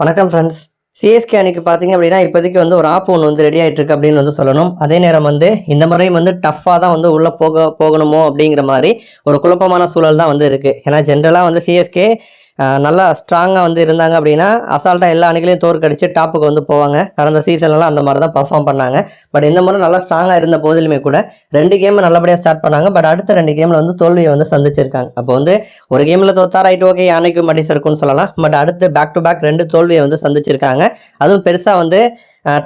வணக்கம் friends CSK அன்னைக்கு பார்த்தீங்க அப்படின்னா இப்போதைக்கு வந்து ஒரு ஆப் ஒன்று வந்து ரெடி ஆகிட்டு இருக்கு அப்படின்னு வந்து சொல்லணும். அதே நேரம் வந்து இந்த முறையும் வந்து டஃப்பாக தான் வந்து உள்ளே போக போகணுமோ அப்படிங்கிற மாதிரி ஒரு குழப்பமான சூழல் தான் வந்து இருக்குது ஏன்னா ஜென்ரலாக வந்து சிஎஸ்கே நல்லா ஸ்ட்ராங்காக வந்து இருந்தாங்க அப்படின்னா அசால்ட்டாக எல்லா அணிகளையும் தோற்கடிச்சு டாப்புக்கு வந்து போவாங்க. கடந்த சீசன்லாம் அந்த மாதிரி தான் பர்ஃபார்ம் பண்ணாங்க. பட் இந்த முறை நல்லா ஸ்ட்ராங்காக இருந்த போதிலுமே கூட ரெண்டு கேம் நல்லபடியாக ஸ்டார்ட் பண்ணாங்க. பட் அடுத்த ரெண்டு கேமில் வந்து தோல்வியை வந்து சந்திச்சிருக்காங்க. அப்போ வந்து ஒரு கேமில் தோத்தா ரைட் ஓகே யானைக்கு மடிச இருக்கும்னு சொல்லலாம். பட் அடுத்து பேக் டு பேக் ரெண்டு தோல்வியை வந்து சந்திச்சிருக்காங்க. அதுவும் பெருசாக வந்து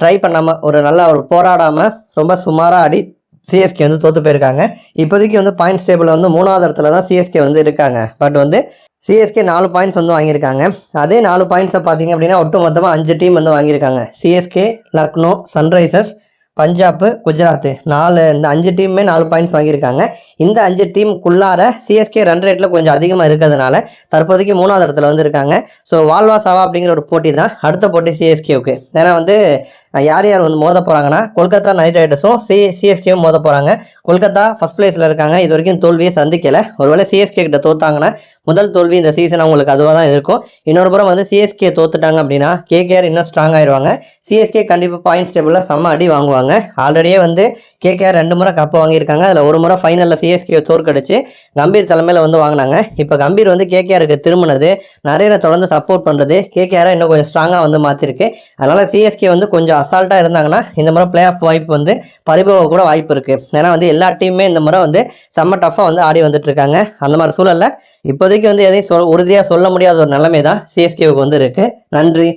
ட்ரை பண்ணாமல் ஒரு நல்லா ஒரு போராடாமல் ரொம்ப சுமாராக ஆடி சிஎஸ்கே வந்து தோற்று போயிருக்காங்க. இப்போதைக்கு வந்து பாயிண்ட்ஸ் டேபிள் வந்து மூணாவது இடத்துல தான் சிஎஸ்கே வந்து இருக்காங்க. பட் வந்து சிஎஸ்கே நாலு பாயிண்ட்ஸ் வந்து வாங்கியிருக்காங்க. அதே நாலு பாயிண்ட்ஸை பார்த்தீங்க அப்படின்னா ஒட்டு மொத்தமாக அஞ்சு டீம் வந்து வாங்கியிருக்காங்க. சிஎஸ்கே லக்னோ சன்ரைசர்ஸ் பஞ்சாப் குஜராத் நாலு இந்த அஞ்சு டீமுமே நாலு பாயிண்ட்ஸ் வாங்கியிருக்காங்க. இந்த அஞ்சு டீமுக்குள்ளார சிஎஸ்கே ரன் ரேட்டில் கொஞ்சம் அதிகமாக இருக்கிறதுனால தற்போதைக்கு மூணாவது இடத்துல வந்து இருக்காங்க. ஸோ வால்வா சாவா அப்படிங்கிற ஒரு போட்டி தான் அடுத்த போட்டி சிஎஸ்கேவுக்கு ஏன்னா வந்து யார் யார் வந்து மோத போகிறாங்கன்னா கொல்கத்தா நைட் ரைடர்ஸும் சி சிஎஸ்கேவும் மோத போகிறாங்க கொல்கத்தா ஃபர்ஸ்ட் பிளேஸில் இருக்காங்க. இது வரைக்கும் தோல்வியை சந்திக்கலை. ஒருவேளை சிஎஸ்கே கிட்ட தோத்தாங்கன்னா முதல் தோல்வி இந்த சீசன் அவங்களுக்கு அதுவாக தான் இருக்கும். இன்னொரு புறம் வந்து சிஎஸ்கே தோத்துட்டாங்க அப்படின்னா கேகேஆர் இன்னும் ஸ்ட்ராங் ஆயிடுவாங்க. சிஎஸ்கே கண்டிப்பாக பாயிண்ட்ஸ் டேபிளில் செம்ம அடி வாங்குவாங்க. ஆல்ரெடியே வந்து கேகேஆர் ரெண்டு முறை கப்பு வாங்கியிருக்காங்க. அதில் ஒரு முறை ஃபைனலில் சிஎஸ்கே தோற்கடிச்சு கம்பீர் தலைமையில் வந்து வாங்கினாங்க. இப்போ கம்பீர் வந்து கேகேஆருக்கு திரும்பினது நிறைய தொடர்ந்து சப்போர்ட் பண்ணுறது கேகேஆரை இன்னும் கொஞ்சம் ஸ்ட்ராங்காக வந்து மாற்றிருக்கு அதனால் சிஎஸ்கே வந்து கொஞ்சம் அசால்ட்டாக இருந்தாங்கன்னா இந்த முறை பிளே ஆஃப் வாய்ப்பு வந்து பறிபோக கூட வாய்ப்பு இருக்குது ஏன்னா வந்து எல்லா டீமுமே இந்த முறை வந்து செம்ம டஃப்பாக வந்து ஆடி வந்துட்டுருக்காங்க அந்த மாதிரி சூழலில் இப்போதைக்கு வந்து எதையும் சொல் உறுதியாக சொல்ல முடியாத ஒரு நிலைமை தான் சிஎஸ்கேவுக்கு வந்து இருக்குது நன்றி.